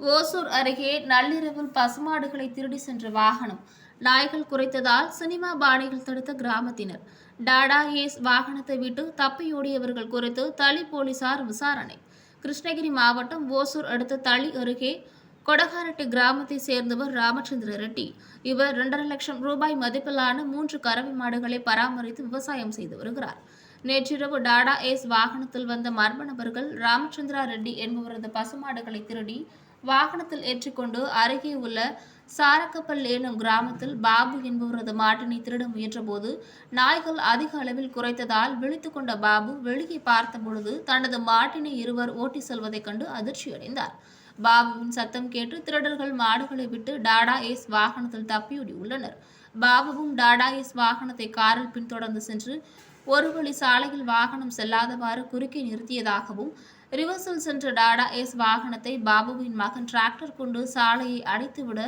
ஓசூர் அருகே நள்ளிரவில் பசுமாடுகளை திருடி சென்ற வாகனம். நாய்கள் குறைத்ததால் சினிமா பாணிகள் தடுத்த கிராமத்தினர். டாடா ஏஸ் வாகனத்தை விட்டு தப்பியோடியவர்கள் குறித்து தளி போலீசார் விசாரணை. கிருஷ்ணகிரி மாவட்டம் ஓசூர் அடுத்த தளி அருகே கொடகாரட்டு கிராமத்தை சேர்ந்தவர் ராமச்சந்திர ரெட்டி. இவர் இரண்டரை லட்சம் ரூபாய் மதிப்பிலான மூன்று கறவை மாடுகளை பராமரித்து விவசாயம் செய்து வருகிறார். நேற்றிரவு டாடா ஏஸ் வாகனத்தில் வந்த மர்ம நபர்கள் ராமச்சந்திரா ரெட்டி என்பவரது பசுமாடுகளை திருடி வாகனத்தில் ஏற்றிக்கொண்டு அருகே உள்ள சாரக்கப்பல் எனும் கிராமத்தில் பாபு என்பவரது மாட்டினை திருட முயன்றபோது நாய்கள் அதிக அளவில் குறைத்ததால் விழித்து கொண்ட பாபு வெளியே பார்த்தபொழுது தனது மாட்டினை இருவர் ஓட்டி செல்வதைக் கண்டு அதிர்ச்சியடைந்தார் பாபுவின் சத்தம் கேட்டு திருடர்கள் மாடுகளை விட்டு டாடா ஏஸ் வாகனத்தில் தப்பியோடி உள்ளனர் பாபுவும் டாடா ஏஸ் வாகனத்தை காரில் பின்தொடர்ந்து சென்று ஒரு வழி சாலையில் வாகனம் செல்லாதவாறு குறுக்கே நிறுத்தியதாகவும் ரிவர்ஸில் சென்ற டாடா ஏஸ் வாகனத்தை பாபுவின் மகன் டிராக்டர் கொண்டு சாலையை அடைத்துவிட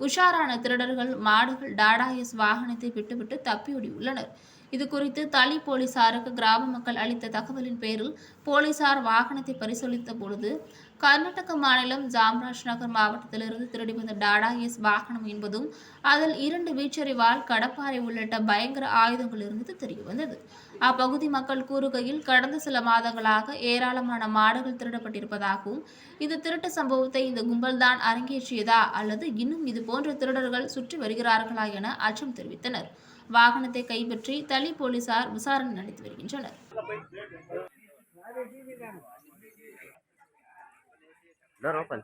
உஷாரான திருடர்கள் மாடுகள் டாடாயஸ் வாகனத்தை விட்டுவிட்டு தப்பியோடியுள்ளனர் இது குறித்து தளி போலீசாருக்கு கிராம மக்கள் அளித்த தகவலின் பேரில் போலீசார் வாகனத்தை பரிசோதித்த பொழுது கர்நாடக மாநிலம் ஜாம்ராஜ் நகர் மாவட்டத்திலிருந்து திருடி வந்த டாடா எஸ் வாகனம் என்பதும் அதில் இரண்டு வீச்சறிவால் கடப்பாறை உள்ளிட்ட பயங்கர ஆயுதங்கள் இருந்தது தெரியவந்தது அப்பகுதி மக்கள் கூறுகையில் கடந்த சில மாதங்களாக ஏராளமான மாடுகள் திருடப்பட்டிருப்பதாகவும் இந்த திருட்டு சம்பவத்தை இந்த கும்பல்தான் அரங்கேற்றியதா அல்லது இன்னும் இது போன்ற திருடர்கள் சுற்றி வருகிறார்களா என அச்சம் தெரிவித்தனர். வாகனத்தை கைப்பற்றி தலி போலீசார் விசாரணை நடத்தி வருகின்றனர். Door open,